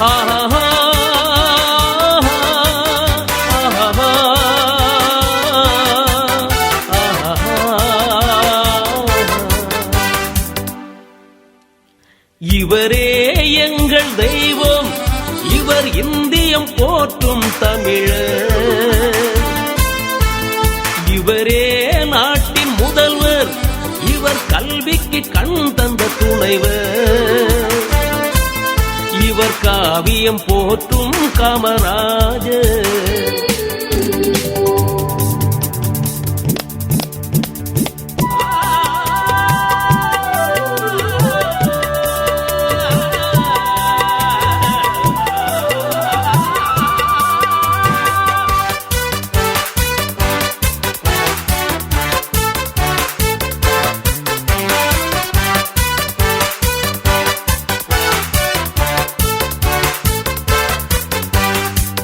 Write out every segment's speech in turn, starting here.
இவரே எங்கள் தெய்வம் இவர் இந்தியம் போற்றும் தமிழர் இவரே நாட்டின் முதல்வர் இவர் கல்விக்கு கண் தந்த துணைவர். காவியம் போற்றும் காமராஜ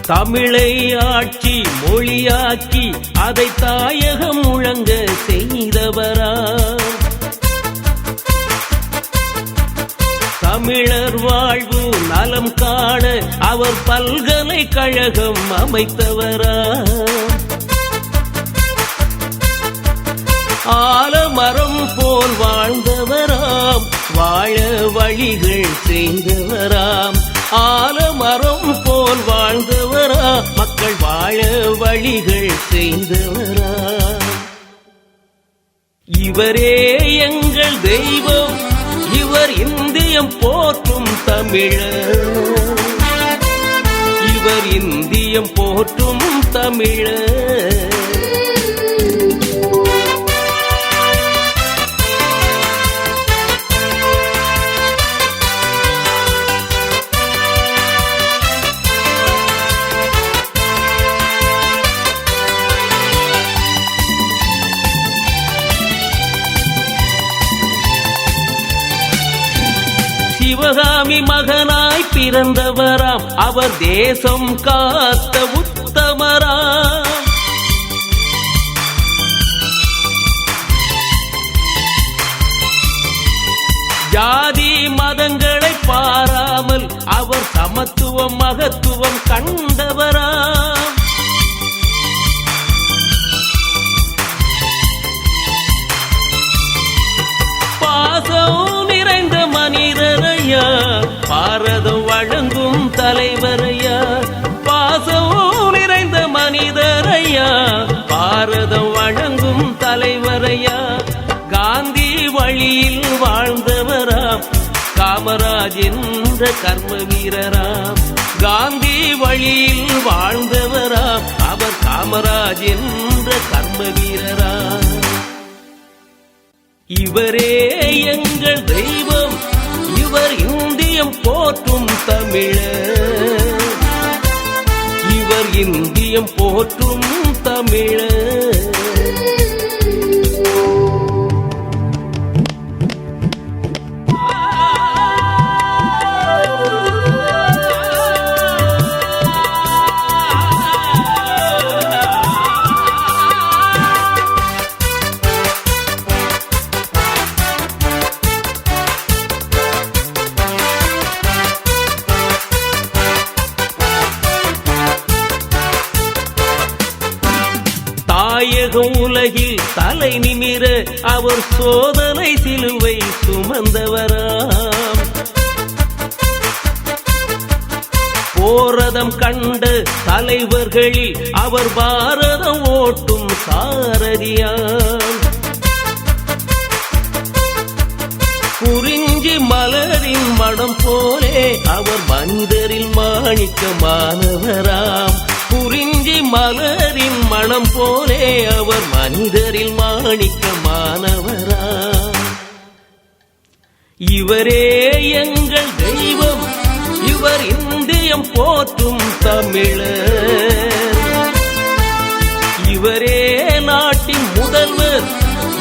தமிழை ஆட்சி மொழியாக்கி அதை தாயகம் முழங்க செய்தவரா? தமிழர் வாழ்வு நலம் காண அவர் பல்கலைக்கழகம் அமைத்தவரா? ஆலமரம் போல் வாழ்ந்தவராம் வாழ வழிகள் செய்தவராம். ஆலமரம் போல் வாழ்ந்தவரா மக்கள் வாழ வழிகள் செய்தவரா. இவரே எங்கள் தெய்வம் இவர் இந்தியம் போற்றும் தமிழர். இவர் இந்தியம் போற்றும் தமிழர். சிவகாமி மகனாய் பிறந்தவராம். அவர் தேசம் காத்த உத்தமராம். ஜாதி மதங்களை பாராமல் அவர் சமத்துவம் மகத்துவம் கண்டவராம் தலைவரையா? பாசம் நிறைந்த மனிதரையா? பாரதம் வழங்கும் தலைவரையா? காந்தி வழியில் வாழ்ந்தவராம் காமராஜ் என்ற கர்ம வீரராம் காந்தி வழியில் வாழ்ந்தவராம் அவர் காமராஜ் என்ற கர்ம வீரராம் இவரே எங்கள் தெய்வம். இவர் இந்தியம் போற்றும் தமிழ இவர் இந்தியம் போற்றும் தமிழ தாயக உலகில் தலை நிமிர அவர் சோதனை சிலுவை சுமந்தவராம். போரதம் கண்ட தலைவர்களில் அவர் பாரதம் ஓட்டும் சாரதியாம். குறிஞ்சி மலரின் மடம் போலே அவர் மனிதரில் மாணிக்கமானவரா. மனிதரில் மாணிக்கமானவரா? இவரே எங்கள் தெய்வம் இவர் இந்தியம் போற்றும் தமிழர். இவரே நாட்டின் முதல்வர்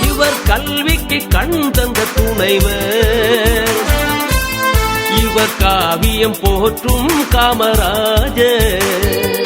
இவர் கல்விக்கு கண் தந்த துணைவர். இவர் காவியம் போற்றும் காமராஜர்.